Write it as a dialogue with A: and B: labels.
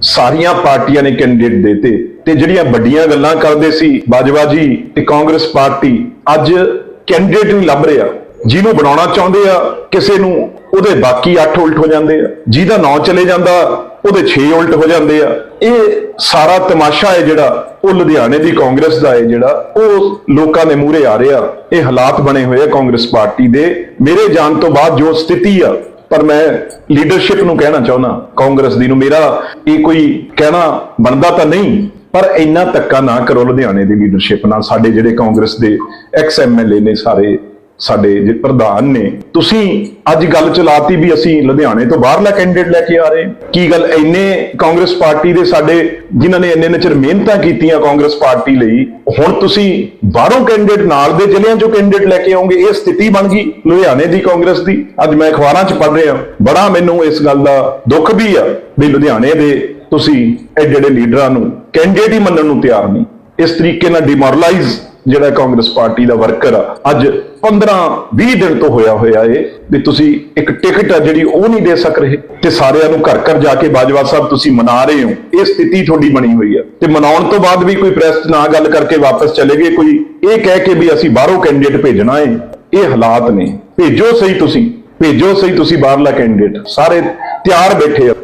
A: ਸਾਰੀਆਂ ਪਾਰਟੀਆਂ ਨੇ ਕੈਂਡੀਡੇਟ ਦੇਤੇ ਤੇ ਜਿਹੜੀਆਂ ਵੱਡੀਆਂ ਗੱਲਾਂ ਕਰਦੇ ਸੀ, ਬਾਜਵਾ ਜੀ ਤੇ ਕਾਂਗਰਸ ਪਾਰਟੀ, ਅੱਜ ਕੈਂਡੀਡੇਟ ਨਹੀਂ ਲੱਭ ਰਿਹਾ ਜਿਹਨੂੰ ਬਣਾਉਣਾ ਚਾਹੁੰਦੇ ਆ, ਕਿਸੇ ਨੂੰ ਉਹਦੇ ਬਾਕੀ 8 ਉਲਟ ਹੋ ਜਾਂਦੇ ਆ। ਜਿਹਦਾ ਨਾਂ ਚਲੇ ਜਾਂਦਾ, ਉਹਦੇ 6 ਉਲਟ ਹੋ ਜਾਂਦੇ ਆ। ਇਹ ਸਾਰਾ ਤਮਾਸ਼ਾ ਹੈ ਜਿਹੜਾ, ਉਹ ਲੁਧਿਆਣੇ ਦੀ ਕਾਂਗਰਸ ਦਾ ਹੈ ਜਿਹੜਾ, ਉਹ ਲੋਕਾਂ ਦੇ ਮੂਹਰੇ ਆ ਰਿਹਾ। ਇਹ ਹਾਲਾਤ ਬਣੇ ਹੋਏ ਆ ਕਾਂਗਰਸ ਪਾਰਟੀ ਦੇ। ਮੇਰੇ ਜਾਣ ਤੋਂ ਬਾਅਦ ਜੋ ਸਥਿਤੀ ਆ ਪਰ ਮੈਂ ਲੀਡਰਸ਼ਿਪ ਨੂੰ ਕਹਿਣਾ ਚਾਹੁੰਦਾ, ਕਾਂਗਰਸ ਦੀ ਨੂੰ ਮੇਰਾ ਇਹ ਕੋਈ ਕਹਿਣਾ ਬਣਦਾ ਤਾਂ ਨਹੀਂ, ਪਰ ਇੰਨਾ ਧੱਕਾ ਨਾ ਕਰੋ ਲੁਧਿਆਣੇ ਦੀ ਲੀਡਰਸ਼ਿਪ ਨਾਲ, ਸਾਡੇ ਜਿਹੜੇ ਕਾਂਗਰਸ ਦੇ ਐਕਸ ਐਮਐਲਏ ਨੇ ਸਾਰੇ ਸਾਡੇ ਜੇ ਪ੍ਰਧਾਨ ਨੇ, ਤੁਸੀਂ ਅੱਜ ਗੱਲ ਚਲਾਤੀ ਵੀ ਅਸੀਂ ਲੁਧਿਆਣੇ ਤੋਂ ਬਾਹਰਲਾ ਕੈਂਡੀਡੇਟ ਲੈ ਕੇ ਆ ਰਹੇ ਕੀ ਗੱਲ, ਇੰਨੇ ਕਾਂਗਰਸ ਪਾਰਟੀ ਦੇ ਸਾਡੇ, ਜਿਨ੍ਹਾਂ ਨੇ ਇੰਨੇ ਨਚਰ ਮਿਹਨਤਾਂ ਕੀਤੀਆਂ ਕਾਂਗਰਸ ਪਾਰਟੀ ਲਈ, ਹੁਣ ਤੁਸੀਂ ਬਾਹਰੋਂ ਕੈਂਡੀਡੇਟ ਨਾਲ ਦੇ ਜ਼ਿਲ੍ਹਿਆਂ ਚੋਂ ਕੈਂਡੀਡੇਟ ਲੈ ਕੇ ਆਉਂਗੇ, ਇਹ ਸਥਿਤੀ ਬਣ ਗਈ ਲੁਧਿਆਣੇ ਦੀ ਕਾਂਗਰਸ ਦੀ। ਅੱਜ ਮੈਂ ਅਖਬਾਰਾਂ 'ਚ ਪੜ੍ਹ ਰਿਹਾ, ਬੜਾ ਮੈਨੂੰ ਇਸ ਗੱਲ ਦਾ ਦੁੱਖ ਵੀ ਆ ਵੀ ਲੁਧਿਆਣੇ ਦੇ ਤੁਸੀਂ ਇਹ ਜਿਹੜੇ ਲੀਡਰਾਂ ਨੂੰ ਕੈਂਡੀਡੇਟ ਹੀ ਮੰਨਣ ਨੂੰ ਤਿਆਰ ਨਹੀਂ। ਇਸ ਤਰੀਕੇ ਨਾਲ ਡਿਮੋਰਲਾਈਜ਼ ਜਿਹੜਾ ਕਾਂਗਰਸ ਪਾਰਟੀ ਦਾ ਵਰਕਰ ਆ, ਅੱਜ 15 20 ਦਿਨ ਤੋਂ ਹੋਇਆ ਹੋਇਆ ਏ ਵੀ ਤੁਸੀਂ ਇੱਕ ਟਿਕਟ ਆ ਜਿਹੜੀ ਉਹ ਨਹੀਂ ਦੇ ਸਕ ਰਹੇ। ਤੇ ਸਾਰਿਆਂ ਨੂੰ ਘਰ ਘਰ ਜਾ ਕੇ ਬਾਜਵਾ ਸਾਹਿਬ ਤੁਸੀਂ ਮਨਾ ਰਹੇ ਹੋ। ਇਹ ਸਥਿਤੀ ਤੁਹਾਡੀ ਬਣੀ ਹੋਈ ਆ। ਤੇ ਮਨਾਉਣ ਤੋਂ ਬਾਅਦ ਵੀ ਕੋਈ ਪ੍ਰੈਸ 'ਚ ਨਾ ਗੱਲ ਕਰਕੇ ਵਾਪਸ ਚਲੇ ਗਏ, ਕੋਈ ਇਹ ਕਹਿ ਕੇ ਵੀ ਅਸੀਂ ਬਾਹਰੋਂ ਕੈਂਡੀਡੇਟ ਭੇਜਣਾ ਏ। ਇਹ ਹਾਲਾਤ ਨੇ। ਭੇਜੋ ਸਹੀ ਤੁਸੀਂ। ਭੇਜੋ ਸਹੀ ਤੁਸੀਂ ਬਾਹਰਲਾ ਕੈਂਡੀਡੇਟ ਸਾਰੇ ਤਿਆਰ ਬੈਠੇ ਆ।